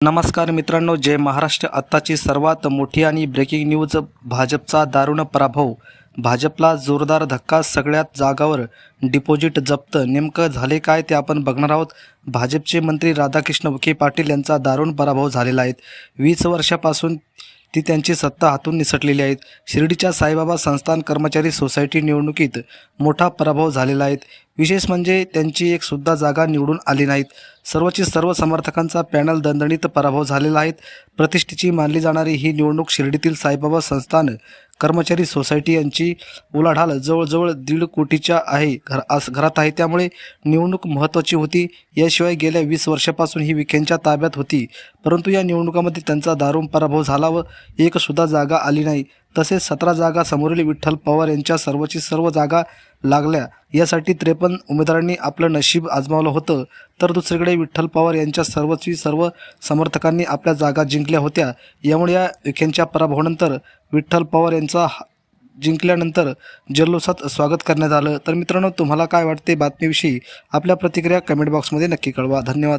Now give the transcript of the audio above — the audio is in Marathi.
नमस्कार मित्रांनो जय महाराष्ट्र. आत्ताची सर्वात मोठी आणि ब्रेकिंग न्यूज भाजपचा दारुण पराभव. भाजपला जोरदार धक्का सगळ्यात जागावर. डिपॉझिट जप्त. नेमकं झाले काय ते आपण बघणार आहोत. भाजपचे मंत्री राधाकृष्ण विखे पाटील यांचा दारुण पराभव झालेला आहे. वीस वर्षापासून ती त्यांची सत्ता हातून निसटलेली आहेत शिर्डीच्या साईबाबा संस्थान कर्मचारी सोसायटी निवडणुकीत मोठा पराभव झालेला आहे. विशेष म्हणजे त्यांची एक सुद्धा जागा निवडून आली नाहीत. सर्वची सर्व समर्थकांचा पॅनल दणदणीत पराभव झालेला आहे. प्रतिष्ठेची मानली जाणारी ही निवडणूक शिर्डीतील साईबाबा संस्थान कर्मचारी सोसायटी यांची उलाढाल जवळजवळ दीड कोटीच्या आहे. घर आस घरात आहे. त्यामुळे निवडणूक महत्त्वाची होती. याशिवाय गेल्या वीस वर्षापासून ही विखेंच्या ताब्यात होती. परंतु या निवडणुकामध्ये त्यांचा दारुण पराभव झाला व एकसुद्धा जागा आली नाही. तसेच सतरा जागा समोरील विठ्ठल पवार यांच्या सर्वची सर्व जागा लागल्या. यासाठी त्रेपन्न उमेदवारांनी आपलं नशीब आजमावलं होतं. तर दुसरीकडे विठ्ठल पवार यांच्या सर्वस्वी सर्व समर्थकांनी आपल्या जागा जिंकल्या होत्या. यामुळे या विखेंच्या पराभवानंतर विठ्ठल पवार यांचा हा- जिंकल्यानंतर जल्लोषात स्वागत करण्यात आलं. तर मित्रांनो तुम्हाला काय वाटते? बातमीविषयी आपल्या प्रतिक्रिया कमेंट बॉक्समध्ये नक्की कळवा. धन्यवाद.